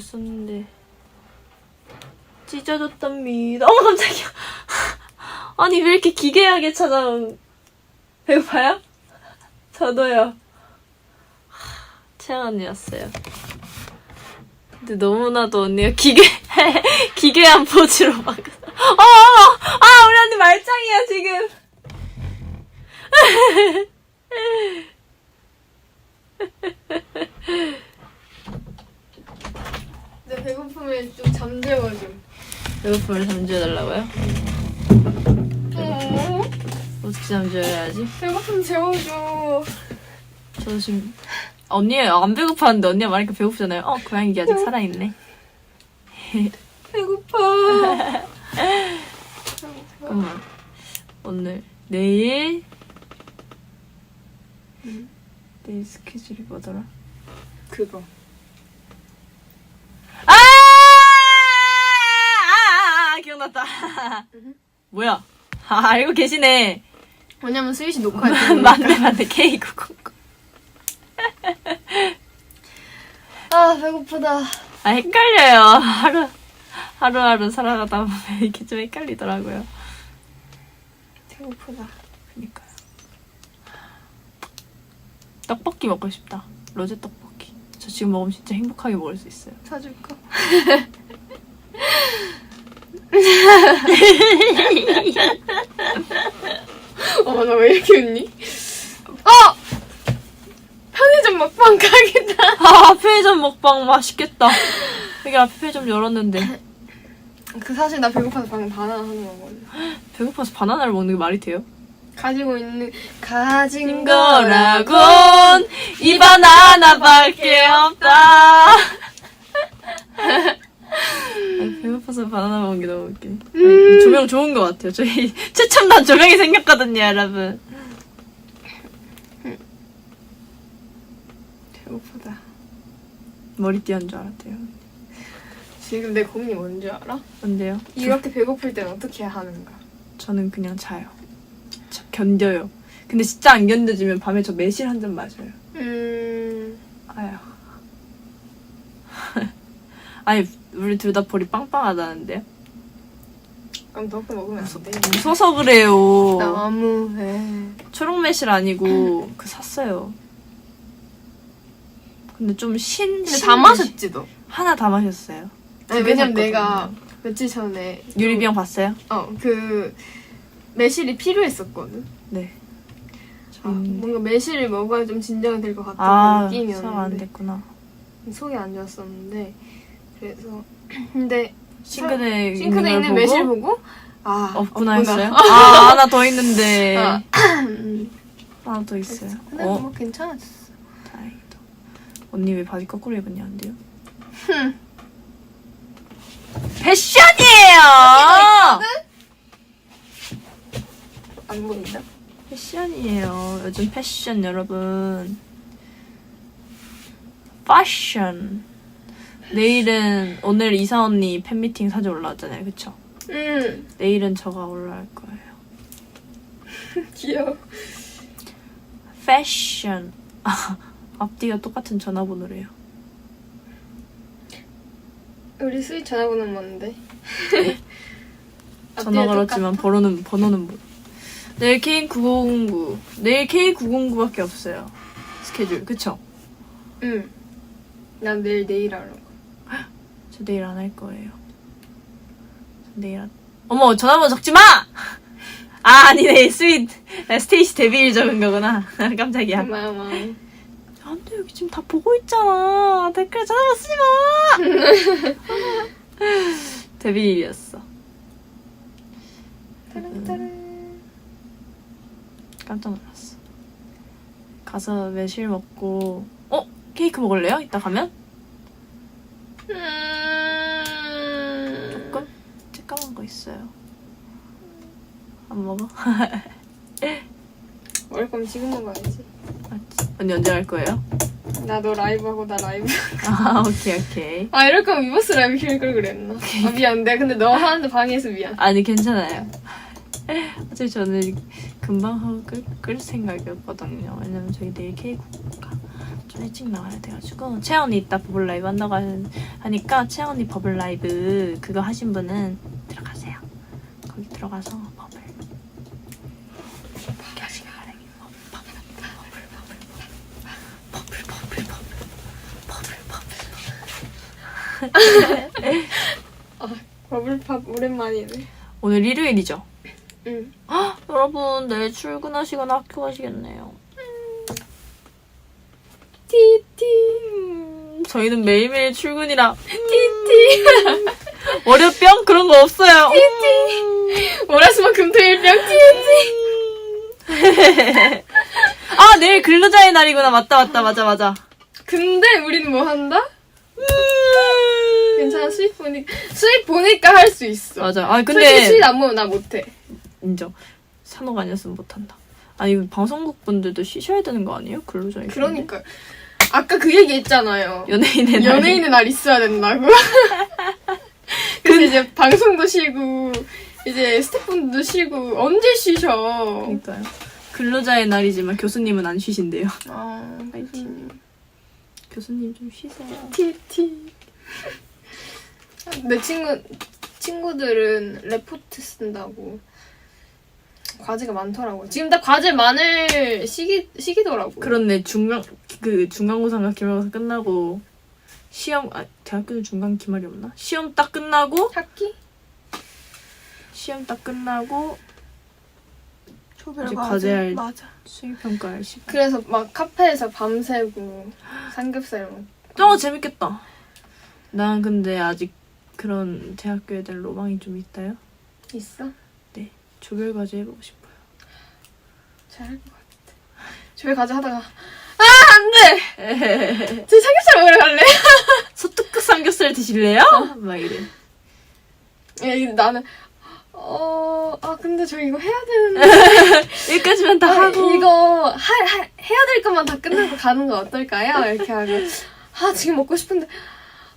썼는데 찢어졌답니다. 어머 깜짝이야. 아니 왜 이렇게 기괴하게 찾아온 배고파요? 저도요. 채영 언니였어요. 근데 너무나도 언니가 기괴 기괴한 포즈로 막. 어, 어머, 아 우리 언니 말짱이야 지금. 내 배고픔을 좀 잠재워줘. 배고픔을 잠재워달라고요? 어떻게 잠재워야지? 배고픔 재워줘. 저 지금 언니 안 배고팠는데 언니가 말하니까 배고프잖아요. 어 고양이가 아직 살아있네. 배고파. 잠깐만 오늘 내일 내일 스케줄이 뭐더라? 그거. 아! 아, 기억났다. 뭐야? 아 알고 계시네. 왜냐면 스윗이 녹화했어. 맞네 맞네 케이크 콩콩. 아 배고프다. 아 헷갈려요. 하루 하루하루 살아가다 보면 이렇게 좀 헷갈리더라고요. 배고프다. 그니까요. 떡볶이 먹고 싶다. 로제 떡볶이. 저 지금 먹으면 진짜 행복하게 먹을 수 있어요. 사줄까? 어, 나왜 이렇게 웃니? 어! 편의점 먹방 가겠다. 아 편의점 먹방 맛있겠다. 여기 앞에 편의점 열었는데 그 사실 나 배고파서 방금 바나나 하나 먹었는데. 배고파서 바나나를 먹는 게 말이 돼요? 가지고 있는 가진. 거라곤 이 바나나밖에 없다. 배고파서 바나나 먹는 게 너무 웃기네. 아니, 조명 좋은 것 같아요. 저희 최첨단 조명이 생겼거든요, 여러분. 배고프다. 머리띠 한 줄 알았대요. 지금 내 고민이 뭔지 알아? 근데요? 이렇게 배고플 땐 어떻게 하는가? 저는 그냥 자요. 저 견뎌요. 근데 진짜 안 견뎌지면 밤에 저 매실 한 잔 마셔요. 음... 아유. 아니, 우리 둘 다 볼이 빵빵하다는데요? 그럼 너무 먹으면 안 돼. 웃어서 그래요. 너무해. 초록 매실 아니고 그 샀어요. 근데 좀 신. 근데 신다 매실. 마셨지 너? 하나 다 마셨어요. 아니 두개 왜냐면 샀거든요. 내가 며칠 전에 유리병 봤어요? 어그 매실이 필요했었거든. 네. 아, 음. 뭔가 매실을 먹어야 좀 진정이 될 것 같은 아, 느낌이었는데 소화 안 됐구나. 속이 안 좋았었는데 그래서 근데 싱크대에 싱크대에 있는 매실 보고 아 없구나 했어요. 아, 하나 더 있는데. 아, 음. 하나 더 있어요. 근데 어, 뭐 괜찮았어. 다행이다. 언니 왜 바지 거꾸로 입었냐, 안 돼요? 패션이에요! 안 보인다? 패션이에요. 요즘 패션 여러분. 패션. 내일은 오늘 이사 언니 팬미팅 사진 올라왔잖아요, 그쵸? 음 내일은 저가 올라갈 거예요. 귀여워. 패션. 아, 앞뒤가 똑같은 전화번호래요. 우리 스윗 전화번호 뭔데? 전화 걸었지만 번호는 번호는 뭐. 내일 K909. 내일 K909밖에 없어요. 스케줄. 그쵸? 응. 난 내일 내일 하라고. 저 내일 안 할 거예요. 저 내일 안... 어머 전화번호 적지 마! 아 아니네 스윗 나 스테이시 데뷔일 적은 거구나 깜짝이야 고마워. 안돼 여기 지금 다 보고 있잖아 댓글 전화번호 쓰지 마 데뷔일이었어 따랑따랑. 깜짝 놀랐어 가서 매실 먹고 어? 케이크 먹을래요? 이따 가면? 음. 있어요 안 먹어? 먹을 거면 지금 먹어야지. 맞지? 언니 언제 갈 거예요? 나 너 라이브 하고 나 라이브. 아 오케이 오케이 아 이럴 거면 위버스 라이브 킬걸 그랬나? 아 미안. 내가 근데 너 하는데 방해해서 미안. 아니 괜찮아요. 어차피 저는 금방 하고 끌, 끌 생각이었거든요. 왜냐면 저희 내일 케이크가 좀 일찍 나와야 돼가지고 채연 언니 이따 버블 라이브 한다고 하- 하니까 채연 언니 버블 라이브 그거 하신 분은 들어가서 버블. 이렇게 하시길 바라요. 버블, 버블, 버블, 버블, 버블, 버블, 버블. 버블팝 오랜만이네. 오늘 일요일이죠? 응. 헉, 여러분 내일 출근하시거나 학교 가시겠네요. 티티. 음, 저희는 매일매일 출근이라 티티 월요병 그런 거 없어요. 티티 월화수목 금토일병 티티. 아 내일 근로자의 날이구나 맞다 맞다 맞아 맞아. 근데 우리는 뭐 한다? 음. 괜찮아 수입 보니까 수입 보니까 할 수 있어. 맞아. 아 솔직히 근데 수입 안 보면 나 못해. 인정. 산호가 아니었으면 못한다. 아니 방송국 분들도 쉬셔야 되는 거 아니에요? 근로자의? 그러니까 아까 그 얘기 했잖아요. 연예인의 날. 연예인의 날 있어야 된다고. 그래서 이제 방송도 쉬고 이제 스태프분도 쉬고 언제 쉬셔? 그러니까요. 근로자의 날이지만 교수님은 안 쉬신대요. 아, 파이팅. 교수님 좀 쉬세요. 티티. 내 친구 친구들은 레포트 쓴다고 과제가 많더라고. 지금 딱 과제 많을 시기 시기더라고. 그렇네 중간 그 중간고사인가 기말고사 끝나고 시험 아 대학교는 중간 기말이 없나? 시험 딱 끝나고 학기? 시험 딱 끝나고 초별 이제 과제할 맞아. 수행 평가할 시간. 그래서 막 카페에서 밤새고 삼겹살 먹. 어 재밌겠다. 난 근데 아직 그런 대학교에 대한 로망이 좀 있다요. 있어? 조별 과제 해보고 싶어요. 잘할 것 같아. 조별 과제 하다가 아 안 돼. 저 삼겹살 먹으러 갈래. 소뚜크 삼겹살 드실래요? 막 이래. 야, 이게 나는 어, 아 근데 저 이거 해야 되는데 여기까지만 다 아, 하고 이거 하, 하, 해야 될 것만 다 끝내고 가는 거 어떨까요? 이렇게 하고 아 지금 먹고 싶은데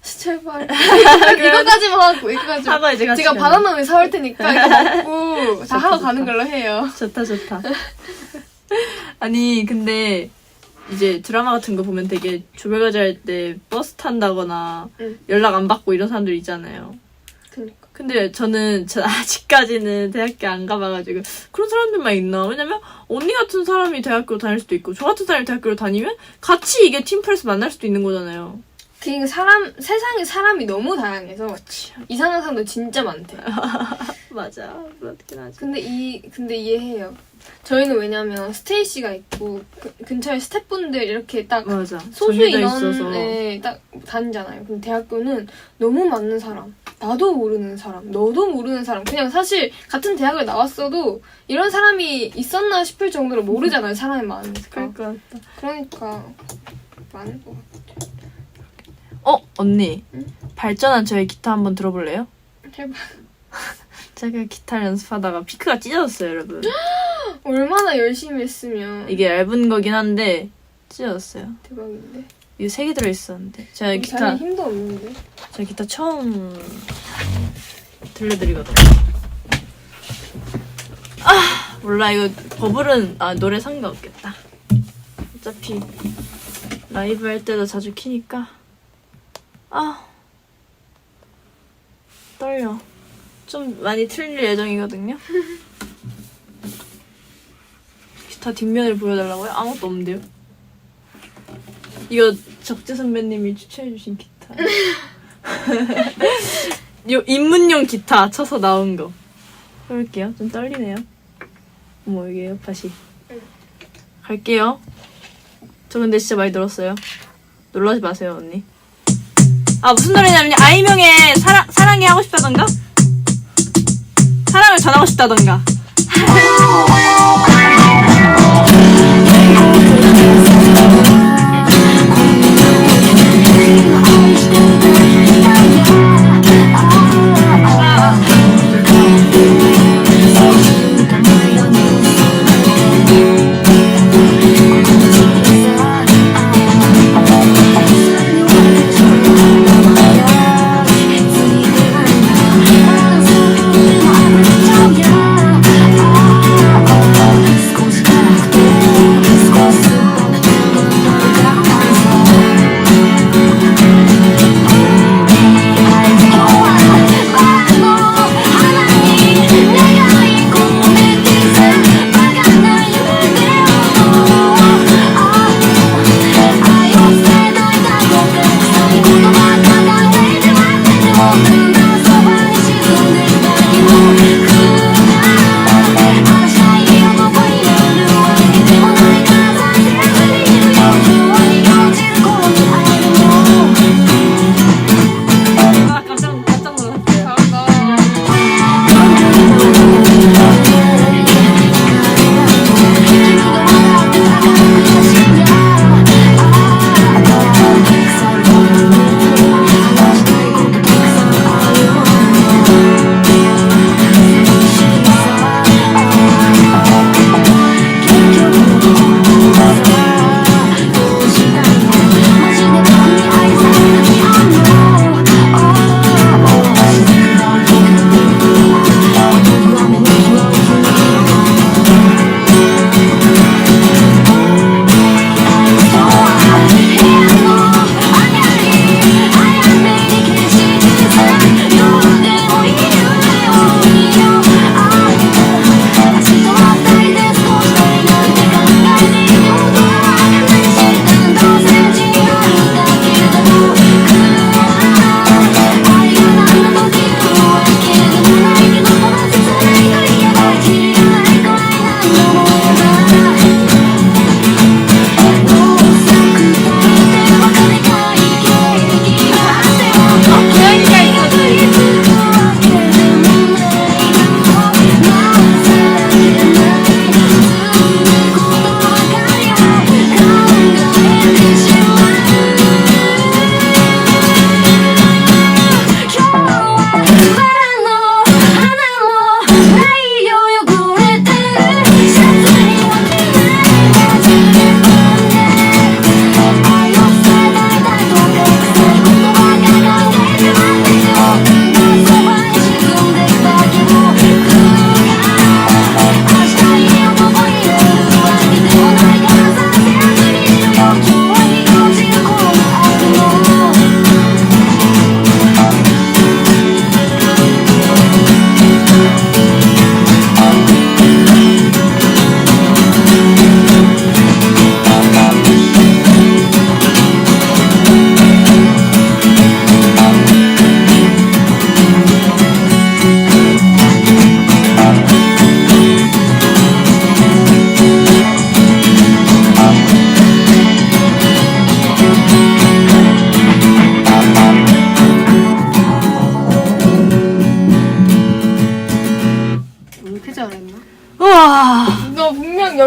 제발 이거까지만 하고 이거까지 하고 이제 같이 제가 가는. 바나나를 사올 테니까 이거 먹고 다 하고 가는 걸로 해요. 좋다 좋다. 아니 근데 이제 드라마 같은 거 보면 되게 조별과제 할 때 버스 탄다거나 응. 연락 안 받고 이런 사람들 있잖아요. 그니까 근데 저는 저 아직까지는 대학교 안 가봐가지고 그런 사람들만 있나? 왜냐면 언니 같은 사람이 대학교 다닐 수도 있고 저 같은 사람이 대학교를 다니면 같이 이게 팀플에서 만날 수도 있는 거잖아요. 그러니까 사람 세상에 사람이 너무 다양해서 이상한 사람도 진짜 많대. 맞아 그렇긴 하지. 근데 이 근데 이해해요. 저희는 왜냐면 스테이시가 있고 그, 근처에 스태프분들 이렇게 딱 맞아. 소수. 인원에 딱 다니잖아요. 근데 대학교는 너무 많은 사람, 나도 모르는 사람, 너도 모르는 사람, 그냥 사실 같은 대학을 나왔어도 이런 사람이 있었나 싶을 정도로 모르잖아요. 사람이 많으니까. 같다. 그러니까 많을 것 같아. 어 언니 응? 발전한 저의 기타 한번 들어볼래요? 해봐. 제가 기타 연습하다가 피크가 찢어졌어요, 여러분. 얼마나 열심히 했으면 이게 얇은 거긴 한데 찢어졌어요. 대박인데. 이거 세 개 들어 있었는데 제가 우리 기타 힘도 없는데. 제가 기타 처음 들려드리거든요. 아 몰라 이거 버블은 아 노래 상관없겠다. 어차피 라이브 할 때도 자주 키니까 아 떨려. 좀 많이 틀릴 예정이거든요. 기타 뒷면을 보여달라고요? 아무것도 없는데요. 이거 적재 선배님이 추천해주신 기타. 요 입문용 기타 쳐서 나온 거. 해볼게요. 좀 떨리네요. 어머 이게 에어팟이. 갈게요. 저 근데 진짜 많이 늘었어요. 놀라지 마세요 언니. 아 무슨 노래냐면요. 아이명의 사랑 사랑해 하고 싶다던가. 사랑을 전하고 싶다던가.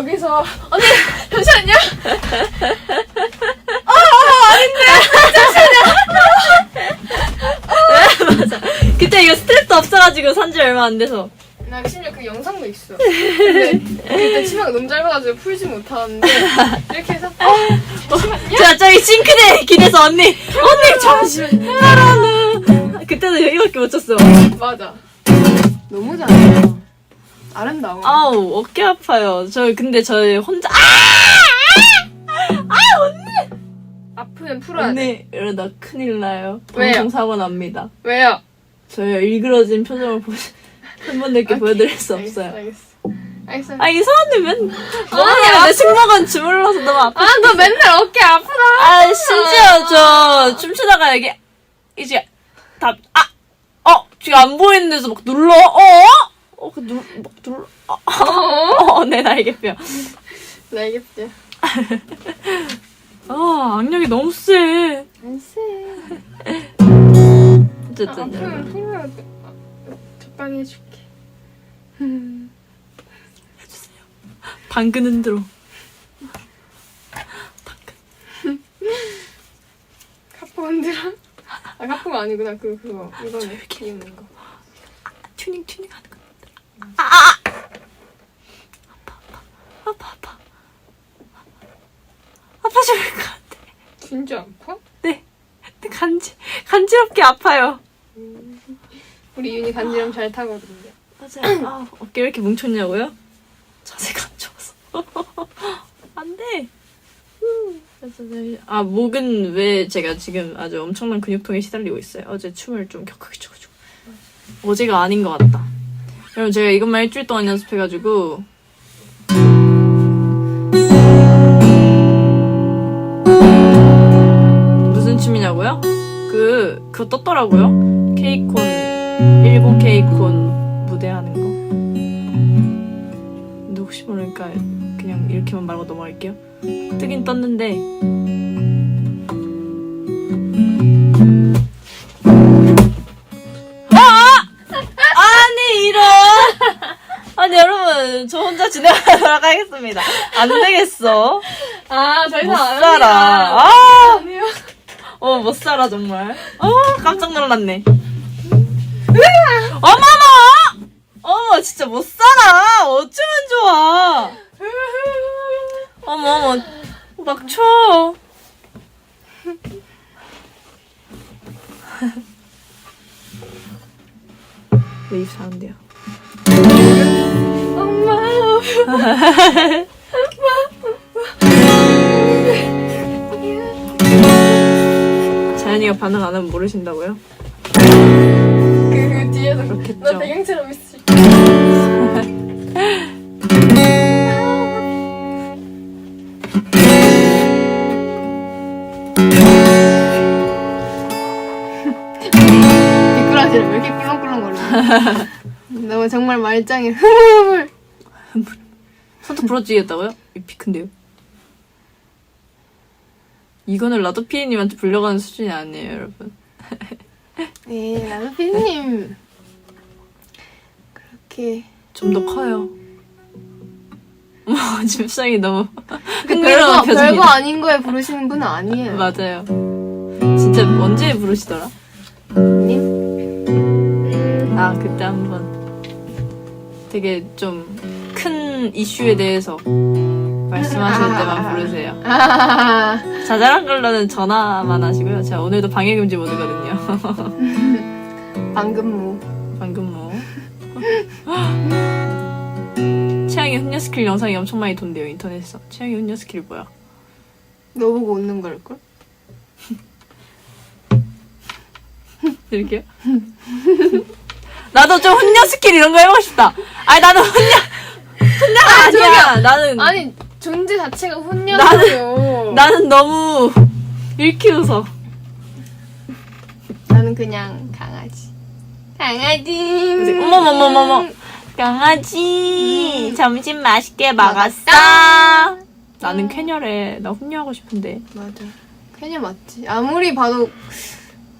여기서 언니 잠시만요. 그때 이거 스트랩도 없어가지고 산 지 얼마 안 돼서. 나 심지어 그 영상도 있어. 근데 그때 치마가 너무 짧아가지고 풀지 못하는데 이렇게 해서 어, 제가 저기 싱크대 기대서 언니, 언니 잠시만. 하라는. 그때는 여기밖에 못 쳤어. 맞아. 너무 잘해. 아름다워. 아우 어깨 아파요. 저 근데 저 혼자 아! 아프면 풀어야 돼. 언니 이러다 큰일 나요. 왜요? 방송 사고 납니다. 왜요? 저의 일그러진 표정을 보 팬분들께 보여드릴 수 없어요. 알겠어. 알겠어. 아 이상한데 맨 아, 너무 내 승모근 주물러서 너무 아파. 아, 너 맨날 어깨 아프다. 아 심지어 저 춤추다가 여기 이제 다아어 지금 안 보이는 데서 막 눌러 어? 어 그 눌 막 눌러 어? 어내 날개뼈. 나 알겠지. 아 악력이 너무 세. 안 쎄. 어쨌든 여러분. 아프면 풀어야 돼. 아, 적당히 해줄게. 당근 흔들어. 카포 흔들어? 아, 카포가 아니구나. 그, 그거. 이거는. 귀엽는 거. 튜닝 튜닝 하는 거. 아, 아, 아. 아파 아파 아파 아파 아파 죽을 것 같아. 진짜 아파? 네, 근데 간지 간지럽게 아파요. 우리 윤이 간지럼 잘 타거든요. 맞아요. 아, 어깨 왜 이렇게 뭉쳤냐고요? 자세가 안 좋아서. 안 돼. 음, 그래서 네. 아, 목은 왜 제가 지금 아주 엄청난 근육통에 시달리고 있어요. 어제 춤을 좀 격하게 춰가지고. 어제가 아닌 것 같다. 여러분, 제가 이것만 일주일 동안 연습해가지고. 무슨 춤이냐고요? 그, 그거 떴더라고요. 케이콘, 일본 케이콘 무대하는 거. 근데 혹시 모르니까 그냥 이렇게만 말하고 넘어갈게요. 뜨긴 떴는데. 하겠습니다. 안 되겠어. 아, 더못 이상 안 살아. 합니다. 아! 아니요. 어, 못 살아, 정말. 어, 깜짝 놀랐네. 어머머! 어머, 진짜 못 살아! 어쩌면 좋아! 어머, 어머, 막 쳐. 왜 입 사는데요? 엄마. 자연이가 반응 안 하면 모르신다고요? 그, 그 뒤에서 그렇겠죠. 너 배경처럼 있을 미꾸라지를 왜 이렇게 꿀렁꿀렁거려? 너 정말 말짱해. 흐물흐물. 손톱 부러지겠다고요? 이 큰데요? 이거는 라도 피디님한테 불려가는 수준이 아니에요, 여러분. 네, 나도 피디님 그렇게 좀 더 커요. 어머, 지금 수상이 너무 별거, 흥미로운 별거 표정이다. 아닌 거에 부르시는 분은 아니에요. 맞아요. 진짜 언제 부르시더라? 님? 아, 그때 한번 되게 좀 큰 이슈에 대해서 말씀하실 때만 부르세요. 아, 자잘한 걸로는 전화만 하시고요. 제가 오늘도 방해금지 모드거든요. 방금 뭐. 방금 뭐. 취향이 훈녀 스킬 영상이 엄청 많이 돈대요, 인터넷에서. 취향이 훈녀 스킬이 뭐야? 너 보고 웃는 걸걸? 이렇게요? 나도 좀 훈녀 스킬 이런 거 해보고 싶다. 아니, 나는 훈녀, 훈녀가 아니야. 나는, 아니, 존재 자체가 훈녀예요. 나는 너무 일키워서. 나는 그냥 강아지. 강아지. 어머머머머머. 강아지, 점심 맛있게 먹었어. 나는 쾌녀래. 나 훈녀하고 싶은데. 맞아. 쾌녀 맞지. 아무리 봐도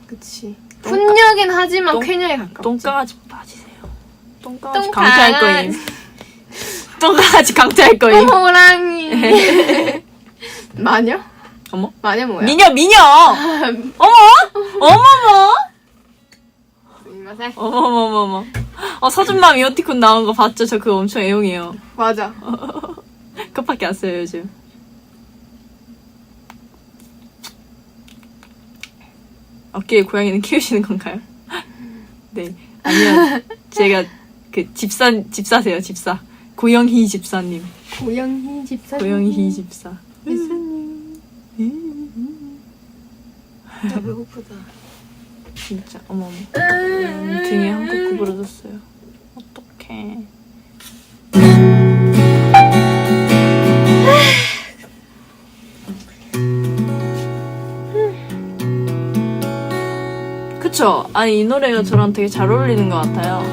그치. 훈녀긴 하지만 똥- 쾌녀에 가까워. 똥강아지 빠지세요. 똥강아지 똥 강퇴할. 거임. 똥강아지 강퇴할 거임. 호랑이. 마녀? 어머? 마녀 뭐야? 미녀 미녀. 어머 어머머. 어머머머머. 어 서준맘 이모티콘 나온 거 봤죠? 저 그거 엄청 애용해요. 맞아. 그것밖에 안 써요 요즘. 어깨에 고양이는 키우시는 건가요? 네. 아니요. 제가 그 집사 집사세요 집사. 고영희 집사님. 고양이 집사. 고영희 집사. 나 배고프다. 진짜 어머머. 음, 등에 한국 구부러졌어요. 어떡해. 그쵸? 아니 이 노래가 저랑 되게 잘 어울리는 것 같아요.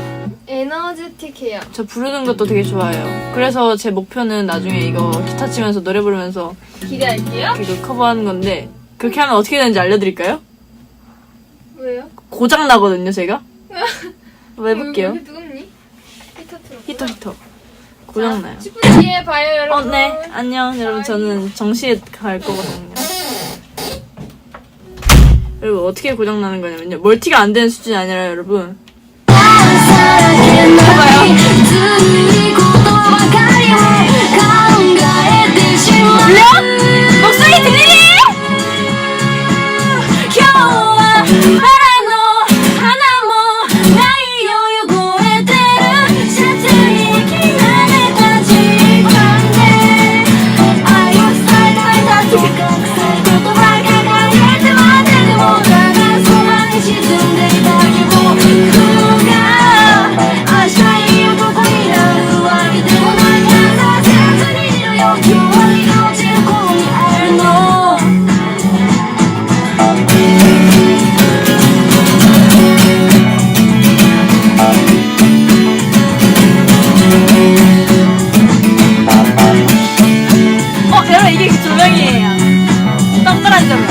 에너지틱해요. 저 부르는 것도 되게 좋아해요. 그래서 제 목표는 나중에 이거 기타 치면서 노래 부르면서 기대할게요. 이거 커버하는 건데 그렇게 하면 어떻게 되는지 알려드릴까요? 왜요? 고장 나거든요, 제가. 한번 해볼게요. 히터 틀어. 히터 히터. 고장 나요. 10분 뒤에 봐요, 어, 여러분. 네. 안녕, 여러분. 저는 정시에 갈 거거든요. 그리고 어떻게 고장 나는 거냐면요. 멀티가 안 되는 수준이 아니라 여러분. 들려? 목소 그 조명이에요. 동그란 조명.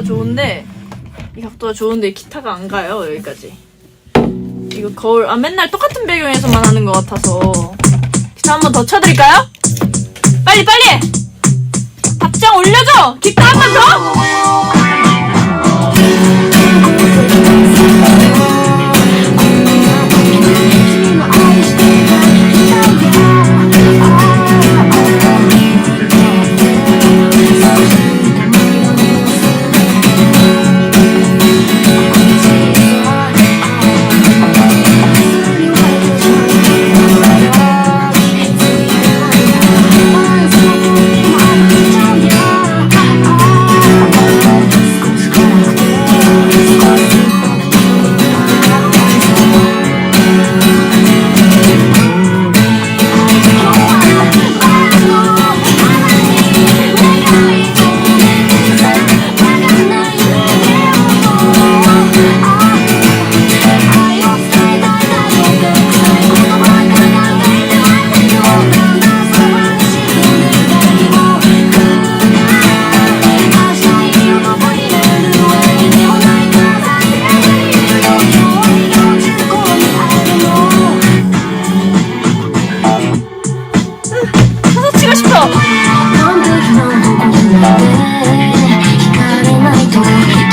아, 좋은데 이 각도가 좋은데 기타가 안 가요 여기까지. 이거 거울 아 맨날 똑같은 배경에서만 하는 것 같아서 기타 한번 더 쳐드릴까요? 빨리 빨리 답장 올려줘 기타 한 번 더.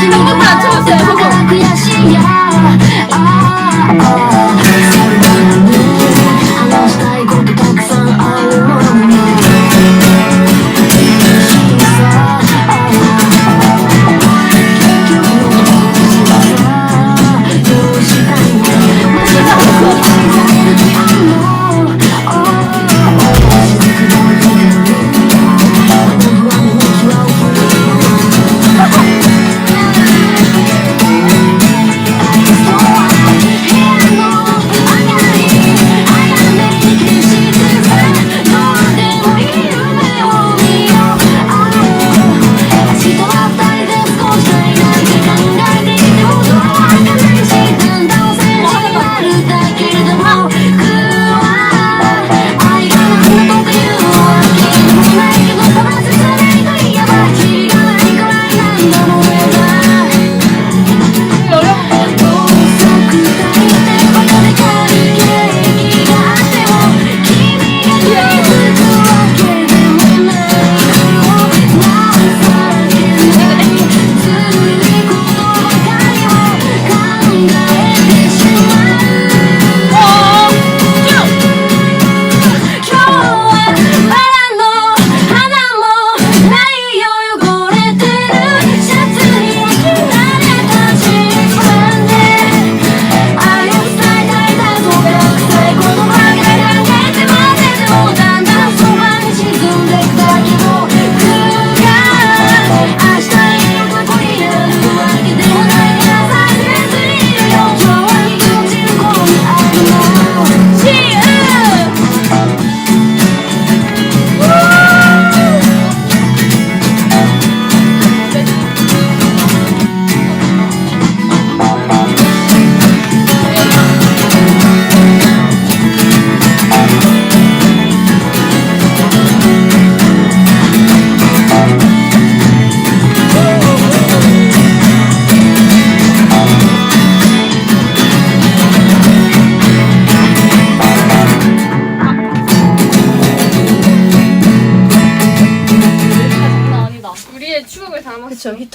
누구도 안 쳐봤어요,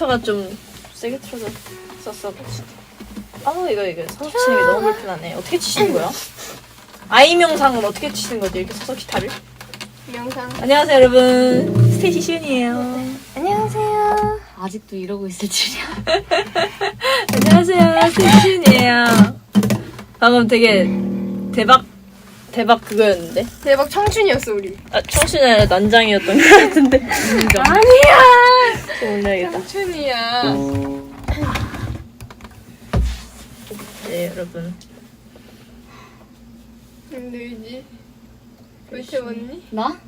저 히터가 좀 세게 틀어졌었어. 아 이거 이거 서서 치는 게 너무 불편하네. 어떻게 치시는 거야? 아이명상은 어떻게 치는 거지? 이렇게 서서 기타를? 영상. 안녕하세요 여러분. 스테이시 시윤이에요. 안녕하세요. 아직도 이러고 있을 줄이야. 안녕하세요 스테이시 시윤이에요. 방금 되게 대박 대박 그거였는데. 대박 청춘이었어 우리. 아 청춘이 아니라 난장이었던 것 같은데. 아니야. 좀 올려야겠다. 청춘이야. 네 여러분. 힘들지? 왜 태웠니? 나?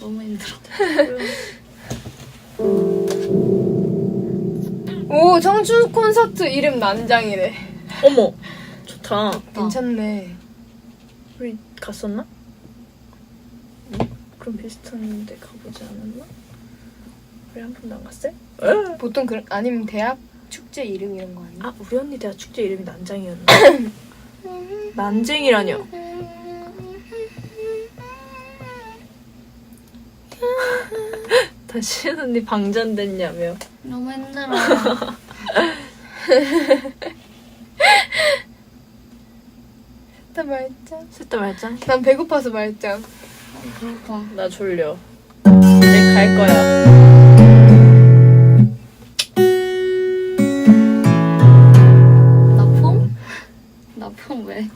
너무 힘들어. 오 청춘 콘서트 이름 난장이래. 어머 좋다. 괜찮네. 우리 갔었나? 응? 그럼 비슷한 데 가보지 않았나? 우리 한 번도 안 갔어요? 에? 보통 그런 아니면 대학 축제 이름 이런 거 아니야? 아 우리 언니 대학 축제 이름이 난장이었나? 난쟁이라뇨? 다시 언니 방전됐냐며 너무 힘들어. 나 말짱. 셋다 말짱 난 배고파서 말짱. 배고파. 나 졸려 이제 갈 거야 나 폼? 나폼 왜?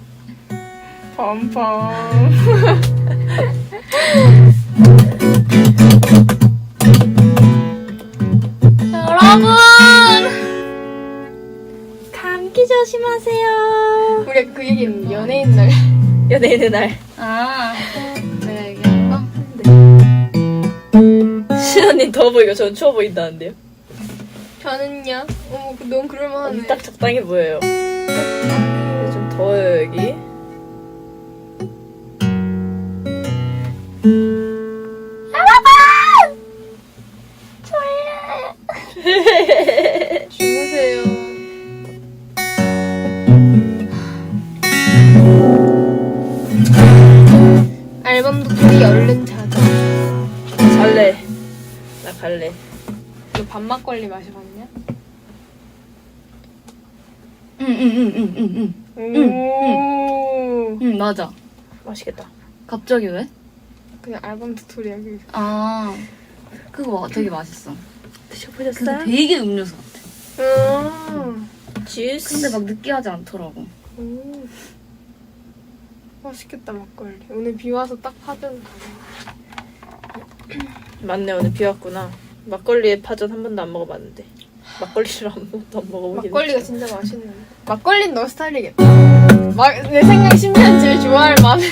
펌펌. 연예인의 날 아, 내가 얘기한 거? 신언니 더워 보이고 전 추워 보인다는데요 저는요? 어머 그- 너무 그럴만하네. 딱 적당해 보여요 근데 좀 더워요 여기 마셔봤냐? 응, 응, 응, 응, 응, 응. 오. 응, 맞아. 맛있겠다 갑자기 왜? 그냥 앨범 스토리야. 그게. 아, 그거 되게 맛있어. 근데 드셔보셨어요? 되게 음료수 같아. 음. 주스 근데 막 느끼하지 않더라고. 오. 맛있겠다 막걸리. 오늘 비 와서 딱 파전. 맞네 오늘 비 왔구나 막걸리에 파전 한 번도 안 먹어봤는데 막걸리를 한 번도 안 먹어보긴 막걸리가. 진짜 맛있는데. 막걸리는 너 스타일이겠다. 막, 내 생각 10년 제일 좋아할 맛에.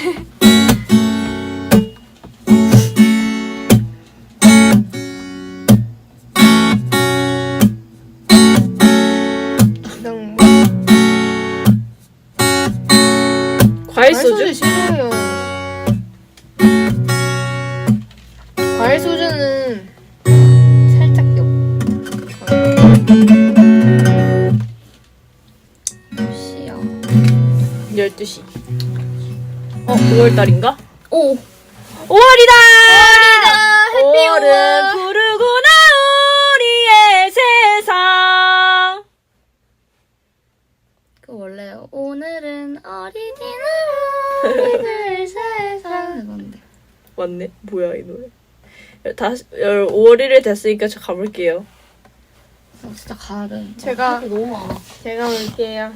12시 어 9월달인가? 오! 5월이다! 5월이다! 해피 5월은 5월! 푸르구나 우리의 세상 그 원래 오늘은 어린이날 우리들 세상 이건데. 맞네 뭐야 이 노래 다시 5월 1일 됐으니까 저 가볼게요 나 진짜 가야 돼. 제가- 할게 너무 많아. 제가 올게요.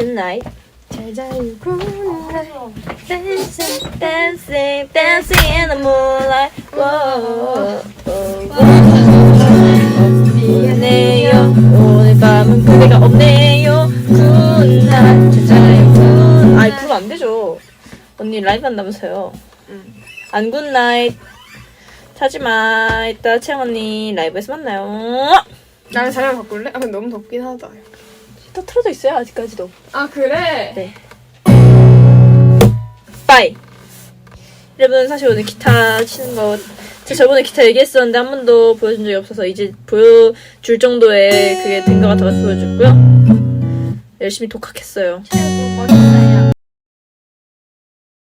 여러분, 굿나잇 잘 자요, 굿나잇. Dancing, dancing, dancing in the moonlight. Whoa, 미안해요. 오늘 밤은 그대가 없네요. 굿나잇. 진짜요, 굿. 아이, 부르면 안 되죠. 언니 라이브 한다면서요. 응. 안 굿나잇. 자지마. 이따 채영 언니 라이브에서 만나요. 나랑 자랑 바꿀래? 아, 근데 너무 덥긴 하다. 또 틀어져 있어요, 아직까지도. 아, 그래? 네. 빠이. 여러분 사실 오늘 기타 치는 거 제가 저번에 기타 얘기했었는데 한 번도 보여준 적이 없어서 이제 보여줄 정도의 그게 된 것 같아서 보여줬고요. 열심히 독학했어요.